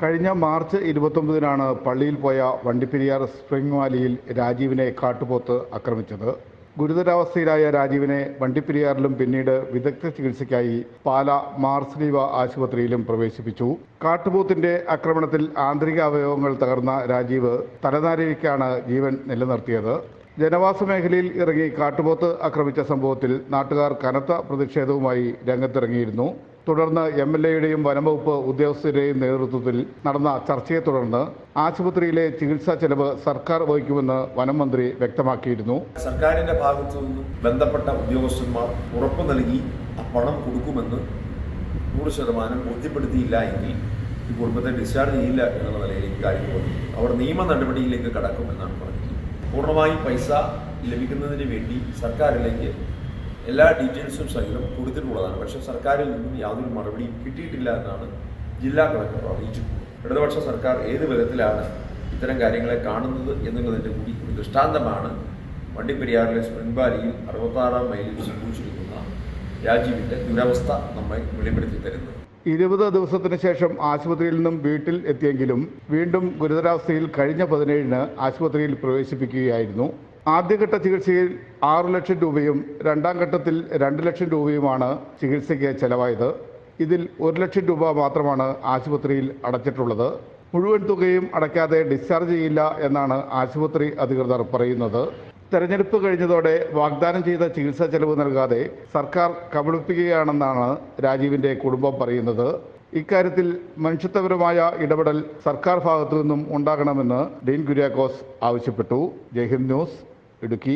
കഴിഞ്ഞ മാർച്ച് ഇരുപത്തൊമ്പതിനാണ് പള്ളിയിൽ പോയ വണ്ടിപ്പെരിയാർ സ്പ്രിംഗ് വാലിയിൽ രാജീവിനെ കാട്ടുപോത്ത് ആക്രമിച്ചത്. ഗുരുതരാവസ്ഥയിലായ രാജീവിനെ വണ്ടിപ്പെരിയാറിലും പിന്നീട് വിദഗ്ധ ചികിത്സയ്ക്കായി പാല മാർസ്ലീവ ആശുപത്രിയിലും പ്രവേശിപ്പിച്ചു. കാട്ടുപോത്തിന്റെ ആക്രമണത്തിൽ ആന്തരിക അവയവങ്ങൾ തകർന്ന രാജീവ് തലനാരിക്കാണ് ജീവൻ നിലനിർത്തിയത്. ജനവാസ മേഖലയിൽ ഇറങ്ങി കാട്ടുപോത്ത് ആക്രമിച്ച സംഭവത്തിൽ നാട്ടുകാർ കനത്ത പ്രതിഷേധവുമായി രംഗത്തിറങ്ങിയിരുന്നു. തുടർന്ന് എം എൽ എയുടെയും വനംവകുപ്പ് ഉദ്യോഗസ്ഥരുടെയും നേതൃത്വത്തിൽ നടന്ന ചർച്ചയെ തുടർന്ന് ആശുപത്രിയിലെ ചികിത്സാ ചെലവ് സർക്കാർ വഹിക്കുമെന്ന് വനം മന്ത്രി വ്യക്തമാക്കിയിരുന്നു. സർക്കാരിന്റെ ഭാഗത്തു നിന്ന് ബന്ധപ്പെട്ട ഉദ്യോഗസ്ഥന്മാർ ഉറപ്പു നൽകി പണം കൊടുക്കുമെന്ന് നൂറ് ശതമാനം ബോധ്യപ്പെടുത്തിയില്ല എങ്കിൽ ഈ കുടുംബത്തെ ഡിസ്ചാർജ് ചെയ്യില്ല എന്നുള്ള നിലയിലേക്ക് കാര്യങ്ങൾ അവർ നിയമ നടപടിയിലേക്ക് കടക്കുമെന്നാണ് പറഞ്ഞത് പൂർണമായി പൈസ ലഭിക്കുന്നതിന് വേണ്ടി സർക്കാരിലേക്ക് എല്ലാ ഡീറ്റെയിൽസും സഹിതം കൊടുത്തിട്ടുള്ളതാണ്. പക്ഷേ സർക്കാരിൽ നിന്നും യാതൊരു മറുപടിയും കിട്ടിയിട്ടില്ല എന്നാണ് ജില്ലാ കളക്ടർ അറിയിച്ചിട്ടുള്ളത്. ഇടതുപക്ഷ സർക്കാർ ഏത് വിധത്തിലാണ് ഇത്തരം കാര്യങ്ങളെ കാണുന്നത് എന്നുള്ളതിന്റെ കൂടി ഒരു ദൃഷ്ടാന്തമാണ് വണ്ടിപ്പെരിയാറിലെ സ്പ്രിംഗ് വാലിയിൽ അറുപത്താറാം മൈലിൽ സംഭവിച്ചിരിക്കുന്ന രാജീവിന്റെ ദുരവസ്ഥ നമ്മെ വെളിപ്പെടുത്തി തരുന്നത്. ഇരുപത് ദിവസത്തിന് ശേഷം ആശുപത്രിയിൽ നിന്നും വീട്ടിൽ എത്തിയെങ്കിലും വീണ്ടും ഗുരുതരാവസ്ഥയിൽ കഴിഞ്ഞ പതിനേഴിന് ആശുപത്രിയിൽ പ്രവേശിപ്പിക്കുകയായിരുന്നു ആദ്യഘട്ട ചികിത്സയിൽ ആറു ലക്ഷം രൂപയും രണ്ടാം ഘട്ടത്തിൽ രണ്ട് ലക്ഷം രൂപയുമാണ് ചികിത്സയ്ക്ക് ചെലവായത്. ഇതിൽ ഒരു ലക്ഷം രൂപ മാത്രമാണ് ആശുപത്രിയിൽ അടച്ചിട്ടുള്ളത്. മുഴുവൻ തുകയും അടയ്ക്കാതെ ഡിസ്ചാർജ് ചെയ്യില്ല എന്നാണ് ആശുപത്രി അധികൃതർ പറയുന്നത്. തെരഞ്ഞെടുപ്പ് കഴിഞ്ഞതോടെ വാഗ്ദാനം ചെയ്ത ചികിത്സാ ചെലവ് നൽകാതെ സർക്കാർ കബളിപ്പിക്കുകയാണെന്നാണ് രാജീവിന്റെ കുടുംബം പറയുന്നത്. ഇക്കാര്യത്തിൽ മനുഷ്യത്വപരമായ ഇടപെടൽ സർക്കാർ ഭാഗത്തു നിന്നും ഉണ്ടാകണമെന്ന് ഡീൻ കുര്യാക്കോസ് ആവശ്യപ്പെട്ടു. ജയ്ഹിന്ദ് ന്യൂസ് ഇടുക്കി